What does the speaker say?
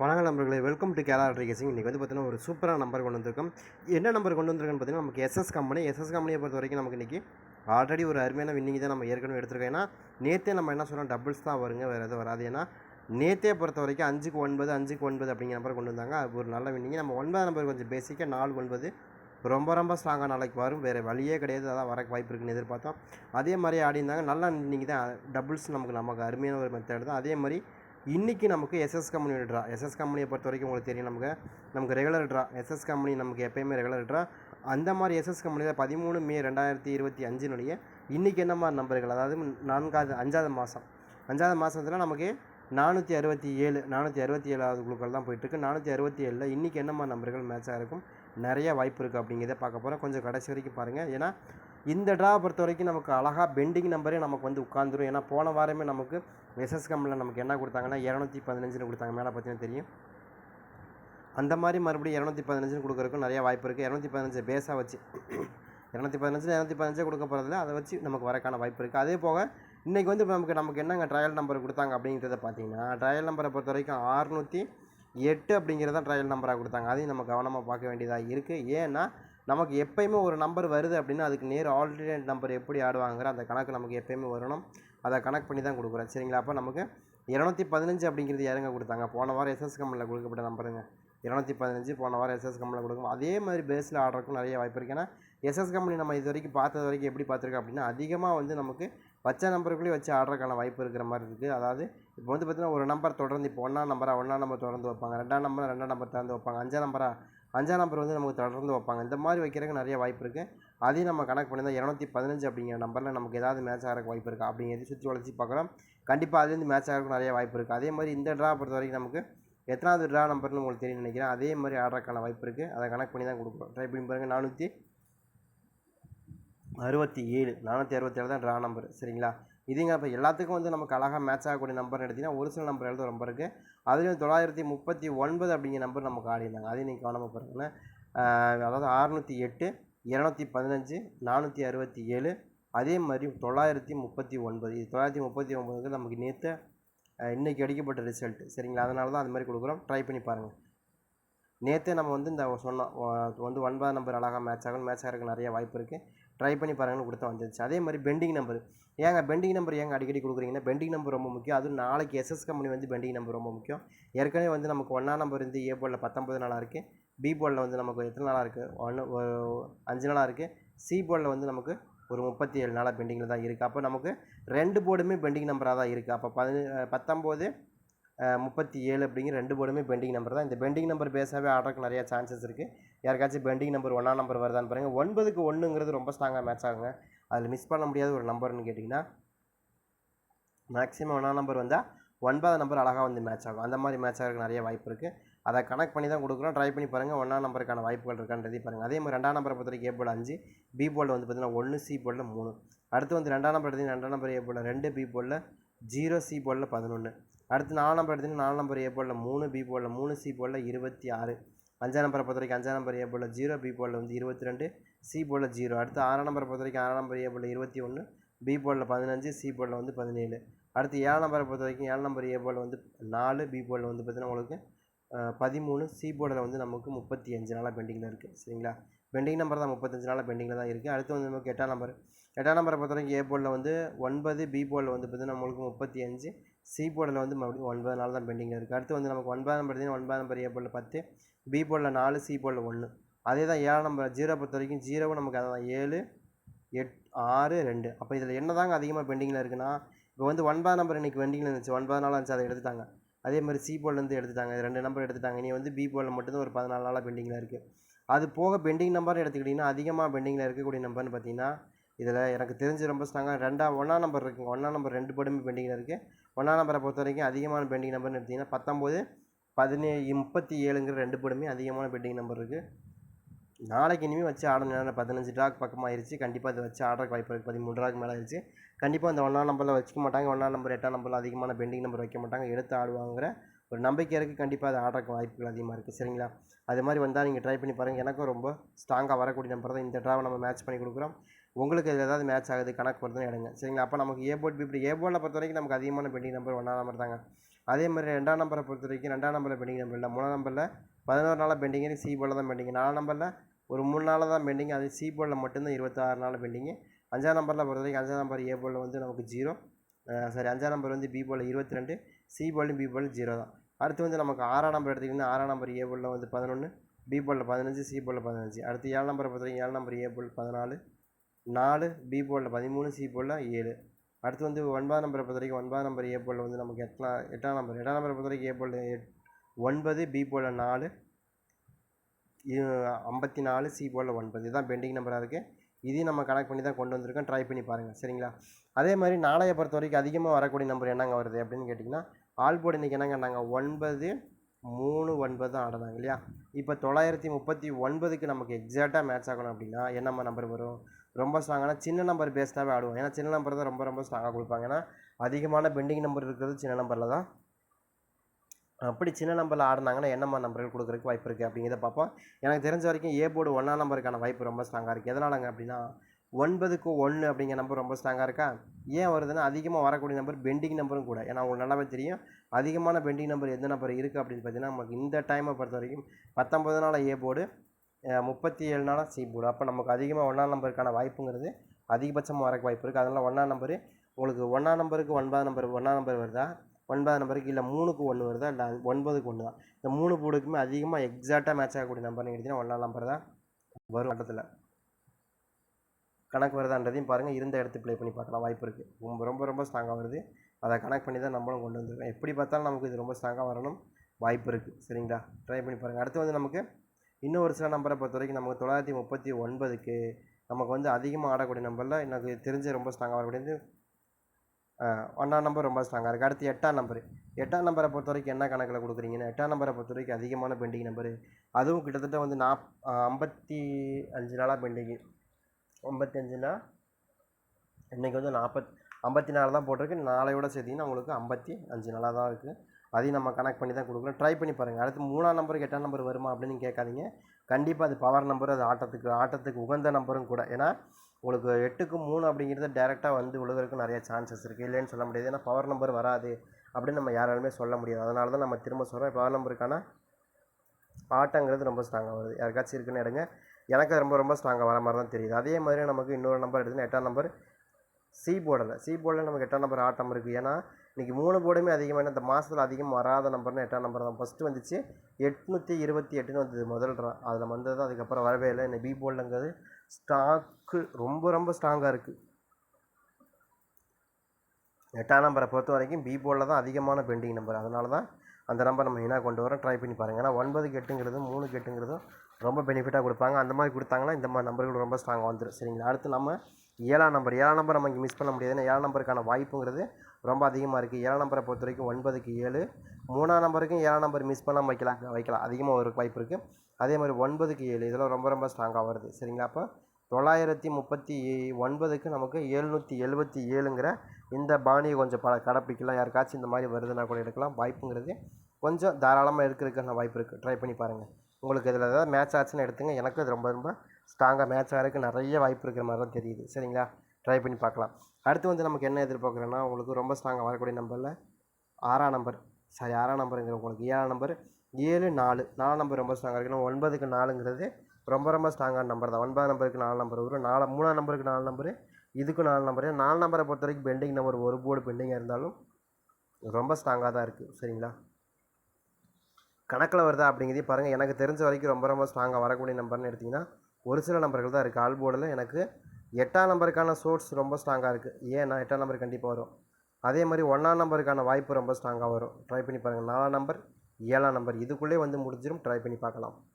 வணக்கம் நம்பர்களை welcome to Kerala ட்ரிகேசிங் இன்றைக்கி வந்து பார்த்தீங்கன்னா ஒரு சூப்பரான நம்பர் கொண்டு வந்திருக்கோம். என்ன நம்பர் கொண்டு வந்திருக்கோன்னு பார்த்தீங்கன்னா நமக்கு எஸ்எஸ் கம்பெனி எஸ்எஸ் கம்பெனியை பொறுத்த வரைக்கும் நமக்கு இன்றைக்கி ஆல்ரெடி ஒரு அருமையான வின்னிங் தான் நம்ம ஏற்கனவே எடுத்திருக்கோம். ஏன்னா நேற்றே நம்ம என்ன சொல்கிறோம் டபுள்ஸ் தான் வருங்க வேறு எதுவும் வராது. ஏன்னா நேற்றே பொறுத்த வரைக்கும் அஞ்சுக்கு ஒன்பது அஞ்சுக்கு ஒன்பது அப்படிங்கிற நம்பர் கொண்டு வந்தாங்க. அது ஒரு நல்ல வின்னிங் நம்ம ஒன்பது நம்பர் கொஞ்சம் பேசிக்காக நாலு ஒன்பது. ரொம்ப ரொம்ப ஸ்ட்ராங்காக நாளைக்கு வரும். வேறு வழியே கிடையாது. அதான் வரக்கு வாய்ப்பு இருக்குன்னு எதிர்பார்த்தோம். அதே மாதிரி ஆடி இருந்தாங்க நல்லா நீங்கள் தான். டபுள்ஸ் நமக்கு நமக்கு அருமையான ஒரு மெத்தட் தான். அதே மாதிரி இன்றைக்கி நமக்கு எஸ்எஸ் கம்பெனியோட ட்ரா எஸ்எஸ் கம்பெனியை பொறுத்த வரைக்கும் உங்களுக்கு தெரியும் நமக்கு. நமக்கு ரெகுலர் ட்ரா எஸ்எஸ் கம்பெனி நமக்கு எப்பயுமே ரெகுலர் ட்ரா அந்த மாதிரி எஸ்எஸ் கம்பெனியில் பதிமூணு மே ரெண்டாயிரத்தி இருபத்தி அஞ்சினுடைய இன்றைக்கி என்ன மாதிரி நம்பர்கள்? அதாவது நான்காவது அஞ்சாவது மாதம் அஞ்சாவது மாதத்தில் நமக்கு நானூற்றி அறுபத்தி ஏழு நானூற்றி அறுபத்தி ஏழாவது குழுக்கள் தான் போயிட்டுருக்கு நானூற்றி அறுபத்தி ஏழில் இன்றைக்கி என்ன மாதிரி நம்பர்கள் மேட்சாக இருக்கும்? நிறைய வாய்ப்பு இருக்குது அப்படிங்கிறத பார்க்க போகிறோம் கொஞ்சம் கடைசி வரைக்கும் பாருங்கள் ஏன்னா இந்த ட்ரா பொறுத்த வரைக்கும் நமக்கு அழகாக பெண்டிங் நம்பரே நமக்கு வந்து உட்காந்துரும் ஏன்னா போன வாரமே நமக்கு எஸ்எஸ் கம்பெனியில் நமக்கு என்ன கொடுத்தாங்கன்னா இரநூத்தி பதினஞ்சுன்னு கொடுத்தாங்க. மேலே பார்த்தீங்கன்னா தெரியும். அந்த மாதிரி மறுபடியும் இரநூத்தி பதினஞ்சுன்னு கொடுக்குறக்கும் நிறைய வாய்ப்பு இருக்குது இரநூத்தி பதினஞ்சு பேஸாக வச்சு இரநூத்தி பதினஞ்சு இரநூத்தி பதினஞ்சே கொடுக்க போகிறதில்ல அதை வச்சு நமக்கு வரக்கான வாய்ப்பு இருக்குது அதே போக இன்றைக்கி வந்து இப்போ நமக்கு நமக்கு என்னங்க ட்ரையல் நம்பர் கொடுத்தாங்க அப்படிங்கிறத பார்த்தீங்கன்னா ட்ரையல் நம்பரை பொறுத்த வரைக்கும் அறுநூற்றி எட்டு அப்படிங்கிறத ட்ரையல் நம்பராக கொடுத்தாங்க. அதையும் நம்ம கவனமாக பார்க்க வேண்டியதாக இருக்குது ஏன்னா நமக்கு எப்பயுமே ஒரு நம்பர் வருது அப்படின்னா அதுக்கு நேர் ஆல்டர்னேட் நம்பர் எப்படி ஆடுவாங்கிற அந்த கணக்கு நமக்கு எப்பயுமே வரணும். அதை கணக்கு பண்ணி தான் கொடுக்குறேன். சரிங்களா? அப்போ நமக்கு இரநூத்தி பதினஞ்சு அப்படிங்கிறது யாருங்க கொடுத்தாங்க? போன வாரம் எஸ்எஸ் கம்பெனியில் கொடுக்கப்பட்ட நம்பருங்க இரநூத்தி பதினஞ்சு போன வாரம் எஸ்எஸ் கம்பெனியில் கொடுக்கும். அதே மாதிரி பேஸில் ஆடுறதுக்கும் நிறைய வாய்ப்பு இருக்குது ஏன்னா எஸ்எஸ் கம்பெனி நம்ம இது வரைக்கும் பார்த்தது வரைக்கும் எப்படி பார்த்துருக்கோம் அப்படின்னா அதிகமாக வந்து நமக்கு வச்ச நம்பருக்குள்ளேயே வச்சு ஆடுறதுக்கான வாய்ப்பு இருக்கிற மாதிரி இருக்குது அதாவது இப்போ வந்து பார்த்திங்கன்னா ஒரு நம்பர் தொடர்ந்து இப்போ ஒன்றா நம்பராக ஒன்றா நம்பர் தொடர்ந்து வைப்பாங்க. ரெண்டாம் நம்பர் ரெண்டாம் நம்பர் திறந்து வைப்பாங்க. அஞ்சாம் நம்பராக அஞ்சாம் நம்பர் வந்து நமக்கு தொடர்ந்து வைப்பாங்க. இந்த மாதிரி வைக்கிறதுக்கு நிறைய வாய்ப்பு இருக்குது அதையும் நம்ம கணக்கு பண்ணி தான் இரநூத்தி பதினஞ்சு அப்படிங்கிற நம்பரில் நமக்கு ஏதாவது மேட்ச் ஆகிறக்கு வாய்ப்பு இருக்கா. அப்படிங்கிறது சுற்றி வளர்ச்சி பார்க்குறோம் கண்டிப்பாக அதுலேருந்து மேட்ச் ஆகிறதுக்கு நிறைய வாய்ப்பு இருக்குது அதே மாதிரி இந்த ட்ரா பொறுத்த வரைக்கும் நமக்கு எத்தனாவது ட்ரா நம்பர்னு உங்களுக்கு தெரியும் நினைக்கிறேன். அதே மாதிரி ஆடுறதுக்கான வாய்ப்பு இருக்குது அதை கணக்கு பண்ணி தான் கொடுக்குறோம் ட்ரை பண்ணி பாருங்கள் நானூற்றி அறுபத்தி ஏழு நானூற்றி அறுபத்தி ஏழு தான் ட்ரா நம்பர் சரிங்களா? இதுங்க இப்போ எல்லாத்துக்கும் வந்து நமக்கு அழகாக மேட்ச் ஆகக்கூடிய நம்பர் எடுத்திங்கன்னா ஒரு சில நம்பர் எழுத ரொம்ப இருக்குது அதுலேயும் தொள்ளாயிரத்தி முப்பத்தி ஒன்பது அப்படிங்கிற நம்பர் நமக்கு ஆடிருந்தாங்க அதையும் நீங்கள் கவனமாக பாருங்கன்னா அதாவது அறுநூற்றி எட்டு இரநூத்தி பதினஞ்சு நானூற்றி அறுபத்தி ஏழு அதே மாதிரி தொள்ளாயிரத்தி முப்பத்தி ஒன்பது. இது தொள்ளாயிரத்தி முப்பத்தி ஒன்பதுக்கு நமக்கு நேற்று இன்றைக்கி அடிக்கப்பட்ட ரிசல்ட் சரிங்களா? அதனால தான் அது மாதிரி கொடுக்குறோம். ட்ரை பண்ணி பாருங்கள் நேற்றே நம்ம வந்து இந்த சொன்னோம் வந்து ஒன்பதாம் நம்பர் அழகாக மேட்ச் ஆகும் மேட்ச் ஆகிறதுக்கு நிறைய வாய்ப்பு இருக்குது ட்ரை பண்ணி பாருங்கன்னு கொடுத்தா வந்துச்சு அதே மாதிரி பெண்டிங் நம்பர் ஏங்க பெண்டிங் நம்பர் ஏங்க அடிக்கடி கொடுக்குறீங்கன்னா பெண்டிங் நம்பர் ரொம்ப முக்கியம். அதுவும் நாளைக்கு எஸ்எஸ் கம்பெனி வந்து பெண்டிங் நம்பர் ரொம்ப முக்கியம். ஏற்கனவே வந்து நமக்கு ஒன்றா நம்பர் வந்து ஏ போர்டில் பத்தொம்பது நாளாக இருக்குது பி போர்டில் வந்து நமக்கு எத்தனை நாளாக இருக்குது ஒன்று அஞ்சு நாளாக இருக்குது சி போர்டில் வந்து நமக்கு ஒரு முப்பத்தி ஏழு நாளாக பெண்டிங்கில் தான் இருக்குது அப்போ நமக்கு ரெண்டு போர்டுமே பெண்டிங் நம்பராக தான் இருக்குது அப்போ பதின பத்தொம்போது முப்பத்தி ஏழு அப்படிங்கிற ரெண்டு போர்டுமே பெண்டிங் நம்பர் தான். இந்த பெண்டிங் நம்பர் பேஸாகவே ஆர்டருக்கு நிறையா சான்சஸ் இருக்குது யாருக்காச்சும் பெண்டிங் நம்பர் ஒன்றா நம்பர் வருதான்னு பாருங்கள் ஒன்பதுக்கு ஒன்றுங்கிறது ரொம்ப ஸ்ட்ராங்காக மேட்ச் ஆகுங்க. அதில் மிஸ் பண்ண முடியாத ஒரு நம்பர்னு கேட்டிங்கன்னா மேக்ஸிமம் ஒன்றா நம்பர் வந்தால் ஒன்பது நம்பர் அழகாக வந்து மேட்ச் ஆகும். அந்த மாதிரி மேட்ச் ஆகிறதுக்கு நிறைய வாய்ப்பு இருக்குது அதை கனெக்ட் பண்ணி தான் கொடுக்குறோம். ட்ரை பண்ணி பாருங்கள் ஒன்றாம் நம்பருக்கான வாய்ப்புகள் இருக்கான்றதையும் பாருங்கள் அதே மாதிரி ரெண்டாம் நம்பரை பொறுத்த வரைக்கும் ஏ போல் அஞ்சு பி போர்டில் வந்து பார்த்திங்கன்னா ஒன்று சி போர்டில் மூணு. அடுத்து வந்து ரெண்டாம் நம்பர் எடுத்தீங்கன்னா ரெண்டாம் நம்பர் ஏ போர்டில் ரெண்டு பி போர்டில் ஜீரோ சி போர்டில் பதினொன்று அடுத்து நாலு நம்பர் எடுத்தீங்கன்னா நாலு நம்பர் ஏ போல மூணு பி போல மூணு சி போல இருபத்தி ஆறு. அஞ்சாம் நம்பரை பொறுத்த வரைக்கும் அஞ்சாம் நம்பர் ஏ ஜீரோ பி போலில் வந்து இருபத்தி ரெண்டு சி போலில் ஜீரோ அடுத்து ஆறாம் நம்பரை பொறுத்த வரைக்கும் ஆறாம் நம்பர் ஏ இருபத்தி ஒன்று பி போலில் பதினஞ்சு சி போலில் வந்து பதினேழு. அடுத்து ஏழாம் நம்பரை பொறுத்த வரைக்கும் ஏழு நம்பர் ஏ போர்டில் வந்து நாலு பி போலில் வந்து பார்த்திங்கன்னா உங்களுக்கு பதிமூணு சி போர்டில் வந்து நமக்கு முப்பத்தி அஞ்சு நாளாக பெண்டிங்கில் இருக்குது. சரிங்களா? பெண்டிங் நம்பர் தான் முப்பத்தஞ்சு நாளாக பெண்டிங்கில் தான் இருக்குது. அடுத்து வந்து நமக்கு எட்டாம் நம்பர். எட்டாம் நம்பரை பொறுத்த வரைக்கும் ஏ போர்டில் வந்து ஒன்பது பி போர்டில் வந்து பார்த்திங்கன்னா நம்மளுக்கு முப்பத்தி அஞ்சு சி போர்டில் வந்து மறுபடியும் ஒன்பது நாள் தான் பெண்டிங்கில் இருக்குது. அடுத்து வந்து நமக்கு ஒன்பதாம் நம்பர் பார்த்தீங்கன்னா ஒன்பதாம் நம்பர் ஏ போர்டில் பத்து பி போர்டில் நாலு சி போர்டில் ஒன்று அதே தான் ஏழாம் நம்பர் ஜீரோ பொறுத்த வரைக்கும் ஜீரோவும் நமக்கு அதான் ஏழு எட் ஆறு ரெண்டு. அப்போ இதில் என்ன தாங்க அதிகமாக பெண்டிங்கில் இருக்குன்னா இப்போ வந்து ஒன்பதாம் நம்பர் இன்றைக்கி பெண்டிங்கில் இருந்துச்சு. ஒன்பது நாளாக இருந்துச்சு அதை எடுத்துட்டாங்க. அதே மாதிரி சி போர்டிலேருந்து எடுத்துட்டாங்க. ரெண்டு நம்பர் எடுத்துட்டாங்க. இனி வந்து பி போர்டில் மட்டும்தான் ஒரு பதினாலு நாளாக பெண்டிங்கில் இருக்குது அது போக பெண்டிங் நம்பர் எடுத்துக்கிட்டிங்கன்னா அதிகமாக பெண்டிங்கில் இருக்கக்கூடிய நம்பர்னு பார்த்தீங்கன்னா இதில் எனக்கு தெரிஞ்சு ரொம்ப ஸ்ட்ராங்காக ரெண்டாம் ஒன்றாம் நம்பர் இருக்குங்க. ஒன்றாம் நம்பர் ரெண்டு போர்டுமே பெண்டிங்கில் இருக்குது ஒன்றாம் நம்பரை பொறுத்த வரைக்கும் அதிகமான பெண்டிங் நம்பர்னு எடுத்திங்கன்னா பத்தொம்போது பதினேழு முப்பத்தி ஏழுங்கிற ரெண்டு போர்டுமே அதிகமான பெண்டிங் நம்பர் இருக்குது நாளைக்கு இனிமேல் வச்சு ஆடணும் நேரம் பதினஞ்சு ட்ராக் பக்கமாக ஆயிடுச்சு கண்டிப்பாக அதை வச்சு ஆடுறக்கு வாய்ப்பு இருக்குது பதிமூணு ட்ராக் மேலே ஆயிடுச்சு கண்டிப்பாக அந்த ஒன்றாம் நம்பரில் வச்சுக்க மாட்டாங்க. ஒன்றாம் நம்பர் எட்டாம் நம்பரில் அதிகமான பெண்டிங் நம்பர் வைக்க மாட்டாங்க. எடுத்து ஆடுவாங்கிற ஒரு நம்பிக்கை இருக்குது கண்டிப்பாக அதை ஆடுறக்கு வாய்ப்புகள் அதிகமாக இருக்குது சரிங்களா? அது மாதிரி வந்தால் நீங்கள் ட்ரை பண்ணி பாருங்கள் எனக்கும் ரொம்ப ஸ்ட்ராங்காக வரக்கூடிய நம்பர் தான். இந்த ட்ராவை நம்ம மேட்ச் பண்ணி கொடுக்குறோம். உங்களுக்கு இதில் ஏதாவது மேட்ச் ஆகுது கணக்கு வருதுன்னு எடுங்க. சரிங்களா? அப்போ நமக்கு ஏ போர்ட் பி ஏ போர்டில் பொறுத்த வரைக்கும் நமக்கு அதிகமான பெண்டிங் நம்பர் ஒன்றாம் நம்பர் தாங்க. அதே மாதிரி ரெண்டாம் நம்பரை பொறுத்த வரைக்கும் ரெண்டாம் நம்பரில் பெண்டிங் நம்பர் இல்லை. மூணாம் நம்பரில் பதினோரு நாளாக பெண்டிங்கு சி போர்டில் தான் பெண்டிங் நாலாம் நம்பரில் ஒரு மூணு நாளாக தான் பெண்டிங் அது சி போர்டில் மட்டும்தான் இருபத்தாறு நாள் பெண்டிங்கு அஞ்சாம் நம்பரில் பொறுத்த வரைக்கும் அஞ்சாம் நம்பர் ஏ போர்டில் வந்து நமக்கு ஜீரோ சாரி அஞ்சாம் நம்பர் வந்து பி போர்டில் இருபத்தி ரெண்டு சி போர்டிலும் பி போர்டில் ஜீரோ தான். அடுத்து வந்து நமக்கு ஆறாம் நம்பர் எடுத்திங்கன்னா ஆறாம் நம்பர் ஏ போர்டில் வந்து பதினொன்று பி போர்டில் பதினஞ்சு சி போர்டில் பதினஞ்சு. அடுத்து ஏழு நம்பரை பொறுத்த வரைக்கும் ஏழு நம்பர் ஏ போர்டில் பதினாலு நாலு பி போர்டில் பதிமூணு சி போர்டில் ஏழு. அடுத்து வந்து ஒன்பதாம் நம்பரை பொறுத்த வரைக்கும் ஒன்பதாம் நம்பர் ஏ போர்டில் வந்து நமக்கு எட்டாம் எட்டாம் நம்பர் எட்டாம் நம்பரை பொறுத்த வரைக்கும் ஏ போர்டில் ஒன்பது பி போர்டில் நாலு. ஐம்பத்தி நாலு சி போர்டில் ஒன்பது. இதுதான் பெண்டிங் நம்பராக இருக்குது இதையும் நம்ம கனெக்ட் பண்ணி தான் கொண்டு வந்திருக்கோம். ட்ரை பண்ணி பாருங்கள் சரிங்களா? அதே மாதிரி நாளைய பொறுத்த வரைக்கும் அதிகமாக வரக்கூடிய நம்பர் என்னங்க வருது அப்படின்னு கேட்டிங்கன்னா ஆல் போர்டு இன்றைக்கி என்னங்க நாங்கள் ஒன்பது மூணு ஒன்பது தான் ஆடுறாங்க இல்லையா? இப்போ தொள்ளாயிரத்தி முப்பத்தி ஒன்பதுக்கு நமக்கு எக்ஸாக்டாக மேட்ச் ஆகணும் அப்படின்னா என்னம்மா நம்பர் வரும்? ரொம்ப ஸ்ட்ராங்கான சின்ன நம்பர் பேஸ்டாகவே ஆடுவோம். ஏன்னா சின்ன நம்பர் தான் ரொம்ப ரொம்ப ஸ்ட்ராங்காக கொடுப்பாங்க. ஏன்னா அதிகமான பெண்டிங் நம்பர் இருக்கிறது சின்ன நம்பரில் தான். அப்படி சின்ன நம்பரில் ஆடினாங்கன்னா என்னம்மா நம்பர்கள் கொடுக்குறதுக்கு வாய்ப்பு இருக்குது அப்படிங்கிறத பார்ப்போம். எனக்கு தெரிஞ்ச வரைக்கும் ஏ போர்டு ஒன்றாம் நம்பருக்கான வாய்ப்பு ரொம்ப ஸ்ட்ராங்காக இருக்குது எதனாலங்க அப்படின்னா ஒன்பதுக்கு ஒன்று அப்படிங்கிற நம்பர் ரொம்ப ஸ்ட்ராங்காக இருக்கா? ஏன் வருதுன்னா அதிகமாக வரக்கூடிய நம்பர் பெண்டிங் நம்பரும் கூட. ஏன்னா உங்களுக்கு நல்லாவே தெரியும் அதிகமான பெண்டிங் நம்பர் எந்த நம்பர் இருக்குது அப்படின்னு பார்த்தீங்கன்னா நமக்கு இந்த டைமை பொறுத்த வரைக்கும் பத்தொம்பது நாள் ஏ போர்டு முப்பத்தி ஏழு நாளாக சி போர்டு அப்போ நமக்கு அதிகமாக ஒன்றாம் நம்பருக்கான வாய்ப்புங்கிறது அதிகபட்சமாக வரக்கு வாய்ப்பு இருக்குது அதனால் ஒன்றாம் நம்பரு உங்களுக்கு ஒன்றாம் நம்பருக்கு ஒன்பதாம் நம்பர் ஒன்றாம் நம்பர் வருதா? ஒன்பதாம் நம்பருக்கு இல்லை மூணுக்கு ஒன்று வருதா? இல்லை ஒன்பதுக்கு ஒன்று தான் இந்த மூணு போர்டுக்குமே அதிகமாக எக்ஸாக்டாக மேட்ச் ஆகக்கூடிய நம்பர்னு கேட்டிங்கன்னா ஒன்றாம் நம்பர் தான் வரும் கட்டத்தில் கணக்கு வருதான்றதையும் பாருங்கள் இருந்த இடத்து ப்ளே பண்ணி பார்க்கலாம். வாய்ப்பு இருக்குது ரொம்ப ரொம்ப ரொம்ப ஸ்ட்ராங்காக வருது. அதை கனெக்ட் பண்ணி தான் நம்மளும் கொண்டு வந்திருக்கோம். எப்படி பார்த்தாலும் நமக்கு இது ரொம்ப ஸ்ட்ராங்காக வரணும். வாய்ப்பு இருக்குது சரிங்களா? ட்ரை பண்ணி பாருங்கள் அடுத்து வந்து நமக்கு இன்னும் ஒரு சில நம்பரை பொறுத்த வரைக்கும் நமக்கு தொள்ளாயிரத்தி முப்பத்தி ஒன்பதுக்கு நமக்கு வந்து அதிகமாக ஆடக்கூடிய நம்பரில் எனக்கு தெரிஞ்சு ரொம்ப ஸ்ட்ராங்காக வரக்கூடியது ஒன்றாம் நம்பர் ரொம்ப ஸ்ட்ராங்காக இருக்குது அடுத்து எட்டாம் நம்பர் எட்டாம் நம்பரை பொறுத்த வரைக்கும் என்ன கணக்கில் கொடுக்குறீங்கன்னா? எட்டாம் நம்பரை பொறுத்த வரைக்கும் அதிகமான பெண்டிங் நம்பர் அதுவும் கிட்டத்தட்ட வந்து நாப் ஐம்பத்தி அஞ்சு நாளாக பெண்டிங்கு ஐம்பத்தி அஞ்சுனா இன்றைக்கி வந்து நாற்பத் ஐம்பத்தி நாலு தான் போட்டிருக்கு. நாளையோட சேர்த்திங்கன்னா உங்களுக்கு ஐம்பத்தி அஞ்சு நாளாக தான் இருக்குது அதையும் நம்ம கனெக்ட் பண்ணி தான் கொடுக்குறோம் ட்ரை பண்ணி பாருங்கள் அடுத்து மூணாம் நம்பருக்கு எட்டாம் நம்பர் வருமா அப்படின்னு கேட்காதீங்க. கண்டிப்பாக அது பவர் நம்பர் அது ஆட்டத்துக்கு ஆட்டத்துக்கு உகந்த நம்பரும் கூட. ஏன்னா உங்களுக்கு எட்டுக்கு மூணு அப்படிங்கிறது டேரெக்டாக வந்து உழுகிறதுக்கு நிறைய சான்சஸ் இருக்குது இல்லைன்னு சொல்ல முடியாது. ஏன்னா பவர் நம்பர் வராது அப்படின்னு நம்ம யாராலுமே சொல்ல முடியாது. அதனால தான் நம்ம திரும்ப சொல்கிறோம் பவர் நம்பருக்கான ஆட்டங்கிறது ரொம்ப ஸ்ட்ராங்காக வருது. யாருக்காச்சும் இருக்குன்னு எடுங்க. எனக்கு ரொம்ப ரொம்ப ஸ்ட்ராங்காக வர மாதிரி தான் தெரியுது. அதே மாதிரி நமக்கு இன்னொரு நம்பர் எடுத்துன்னா எட்டாம் நம்பர் சி போர்டில் சி போர்டில் நமக்கு எட்டாம் நம்பர் ஆட்டம் இருக்குது ஏன்னா இன்றைக்கி மூணு போர்டுமே அதிகமாக இந்த மாதத்தில் அதிகம் வராத நம்பர்னு எட்டாம் நம்பர் தான். ஃபஸ்ட்டு வந்துச்சு எட்நூற்றி இருபத்தி எட்டுன்னு வந்தது முதல் ட்ரா அதில் வந்தது அதுக்கப்புறம் வரவே இல்லை. இந்த பி போர்டுங்கிறது ஸ்டாக்கு ரொம்ப ரொம்ப ஸ்ட்ராங்காக இருக்குது எட்டாம் நம்பரை பொறுத்த வரைக்கும் பி போர்டில் தான் அதிகமான பெண்டிங் நம்பர் அதனால தான் அந்த நம்பர் நம்ம என்ன கொண்டு வரோம் ட்ரை பண்ணி பாருங்கள் ஏன்னா ஒன்பதுக்கு எட்டுங்கிறதும் மூணுக்கு எட்டுங்கிறதும் ரொம்ப பெனிஃபிட்டாக கொடுப்பாங்க. அந்த மாதிரி கொடுத்தாங்கன்னா இந்த மாதிரி நம்பர்கள் ரொம்ப ஸ்ட்ராங்காக வந்துடும் சரிங்களா? அடுத்து நம்ம ஏழாம் நம்பர் ஏழாம் நம்பர் நம்ம இங்கே மிஸ் பண்ண முடியாது. ஏன்னா ஏழாம் நம்பருக்கான வாய்ப்புங்கிறது ரொம்ப அதிகமாக இருக்குது ஏழாம் நம்பரை பொறுத்த வரைக்கும் ஒன்பதுக்கு ஏழு. மூணாம் நம்பருக்கும் ஏழாம் நம்பர் மிஸ் பண்ணாமல் வைக்கலாம் வைக்கலாம். அதிகமாக ஒரு வாய்ப்பு இருக்குது அதே மாதிரி ஒன்பதுக்கு ஏழு. இதெல்லாம் ரொம்ப ரொம்ப ஸ்ட்ராங்காக வருது. சரிங்களா? அப்போ தொள்ளாயிரத்தி முப்பத்தி ஒன்பதுக்கு நமக்கு எழுநூற்றி எழுபத்தி ஏழுங்கிற இந்த பாணியை கொஞ்சம் ப கடைப்பிடிக்கலாம். யாருக்காச்சும் இந்த மாதிரி வருதுன்னா கூட எடுக்கலாம். வாய்ப்புங்கிறது கொஞ்சம் தாராளமாக எடுக்கிறதுக்கான வாய்ப்பு இருக்குது ட்ரை பண்ணி பாருங்கள் உங்களுக்கு இதில் ஏதாவது மேட்ச் ஆச்சுன்னு எடுத்துங்க. எனக்கு அது ரொம்ப ரொம்ப ஸ்ட்ராங்காக மேட்ச் ஆகிறதுக்கு நிறைய வாய்ப்பு இருக்கிற மாதிரி தான் தெரியுது. சரிங்களா? ட்ரை பண்ணி பார்க்கலாம். அடுத்து வந்து நமக்கு என்ன எதிர்பார்க்குறேன்னா உங்களுக்கு ரொம்ப ஸ்ட்ராங்காக வரக்கூடிய நம்பரில் ஆறாம் நம்பர் சாரி ஆறாம் நம்பருங்கிற உங்களுக்கு ஏழாம் நம்பர் ஏழு நாலு. நாலாம் நம்பர் ரொம்ப ஸ்ட்ராங்காக இருக்குது ஒன்பதுக்கு நாலுங்கிறது ரொம்ப ரொம்ப ஸ்ட்ராங்கான நம்பர் தான். ஒன்பதாம் நம்பருக்கு நாலு நம்பர் வரும் நாலு மூணாம் நம்பருக்கு நாலு நம்பரு இதுக்கும் நாலு நம்பர் நாலு நம்பரை பொறுத்த வரைக்கும் பெண்டிங் நம்பர் ஒரு போர்டு பெண்டிங்காக இருந்தாலும் ரொம்ப ஸ்ட்ராங்காக தான் இருக்குது சரிங்களா? கணக்கில் வருதா அப்படிங்கிறதே பாருங்கள் எனக்கு தெரிஞ்ச வரைக்கும் ரொம்ப ரொம்ப ஸ்ட்ராங்காக வரக்கூடிய நம்பர்னு எடுத்திங்கன்னா ஒரு சில நம்பர்கள் தான் இருக்குது ஆல் போர்டில் எனக்கு எட்டாம் நம்பருக்கான சோர்ஸ் ரொம்ப ஸ்ட்ராங்காக இருக்குது ஏன்னா எட்டாம் நம்பர் கண்டிப்பாக வரும். அதே மாதிரி ஒன்றாம் நம்பருக்கான வாய்ப்பு ரொம்ப ஸ்ட்ராங்காக வரும். ட்ரை பண்ணி பாருங்கள் நாலாம் நம்பர் ஏழாம் நம்பர். இதுக்குள்ளே வந்து முடிஞ்சிடும் ட்ரை பண்ணி பார்க்கலாம்.